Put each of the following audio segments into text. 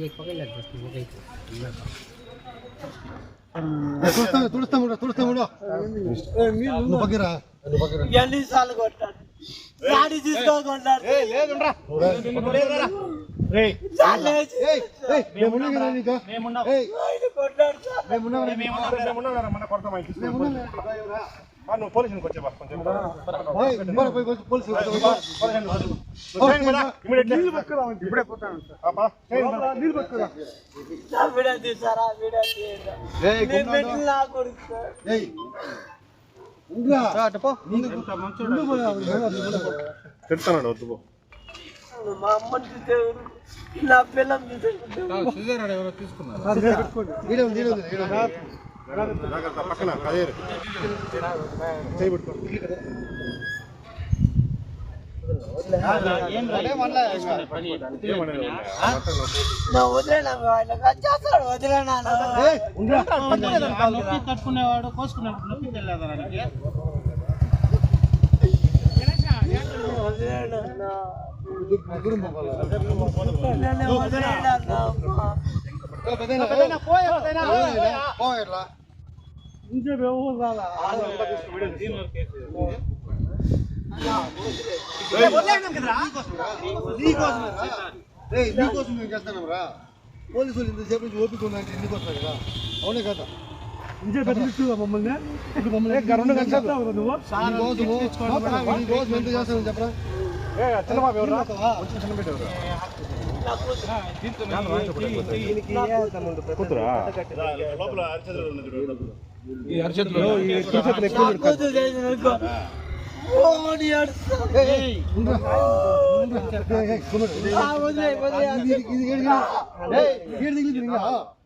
એક પકડી લાગ બસ પકડી తుడుస్తా తుడుస్తా మూడు తుడుస్తా మూడు నువ్వు పగిరా నువ్వు పగిరా ఎన్నిసార్లు కొట్టాడు లేదు నువ్వు పోలీసులకు వచ్చే బా కొంచెం. తిడతాడు వద్దు మా అమ్మని చూసే నా పిల్లని చూసే పక్కన. కట్టుకునేవాడు కోసుకునేవాడు నొప్పి తెలియదు నీకోసం మేము చేస్తున్నాం రా పోలీసు వాళ్ళు ఇంతసేపు నుంచి ఓపిక ఉందంటే కదా? అవునే కదా మమ్మల్ని ఇప్పుడు మమ్మల్ని రెండు గంటలు నీకోసం ఎంత చేస్తానని చెప్పరా? చిన్నబాబు ఎవరు చిన్నబిడ్డ ఎవరు కూతురా లోపల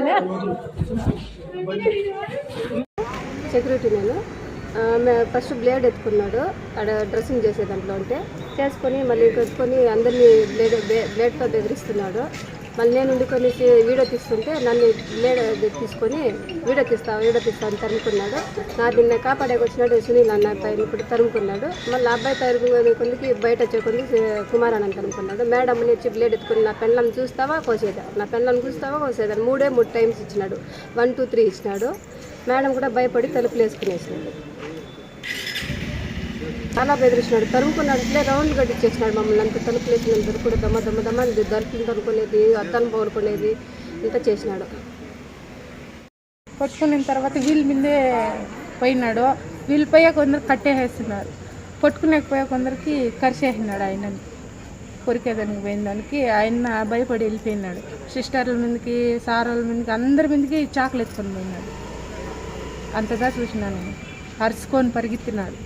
వీడు సెక్యూరిటీ నేను ఫస్ట్ బ్లేడ్ ఎత్తుకున్నాడు. ఆడ డ్రెస్సింగ్ చేసే దాంట్లో ఉంటే చేసుకొని మళ్ళీ కొట్టుకొని అందరినీ బ్లేడ్ బ్లే- బ్లేడ్తో బెదిరిస్తున్నాడు. మళ్ళీ నేను ఉండుకొని వీడియో తీస్తుంటే నన్ను లేడ తీసుకొని వీడియో తీస్తా వీడియో తీస్తా అని తరుముకున్నాడు. నా నిన్న కాపాడేకి వచ్చినాడు సునీల్ అన్న అబ్బాయిని ఇప్పుడు తరుముకున్నాడు. మళ్ళీ ఆ అబ్బాయి తరుముకునే కొద్దికి బయట వచ్చే కుమార్ అని తరుముకున్నాడు. మేడం వచ్చి బ్లేడ్ ఎత్తుకొని నా పెళ్ళం చూస్తావా? కోసేదా. నా పెళ్ళం చూస్తావా? కోసేదా మూడే మూడు టైమ్స్ ఇచ్చినాడు. వన్ టూ త్రీ ఇచ్చినాడు. మేడం కూడా భయపడి తలుపులు వేసుకునేసినాడు చాలా బెదిరించినాడు తరుముకున్నాడు ఇట్లే రౌండ్ ఇచ్చేసినాడు మమ్మల్ని. అంత తలుపులు వేసినందరూ కూడా దమ్మ దమ్మ దమ్మ దలుపులు తనుకునేది అద్దాలు పౌరుకునేది ఇంత చేసినాడు. పట్టుకున్న తర్వాత వీళ్ళ మీదే పోయినాడు. వీళ్ళు పోయే కొందరు కట్టేసేస్తున్నారు. కొట్టుకునే కొందరికి కరిసేసినాడు ఆయనని కొరికేదానికి పోయిన దానికి ఆయన భయపడి వెళ్ళిపోయినాడు. సిస్టర్ల మీదకి సార్ల మీదకి అందరి మీదకి చాకులు ఎత్తుకొని పోయినాడు. అంతగా చూసినాను అరుచుకొని పరిగెత్తినాడు.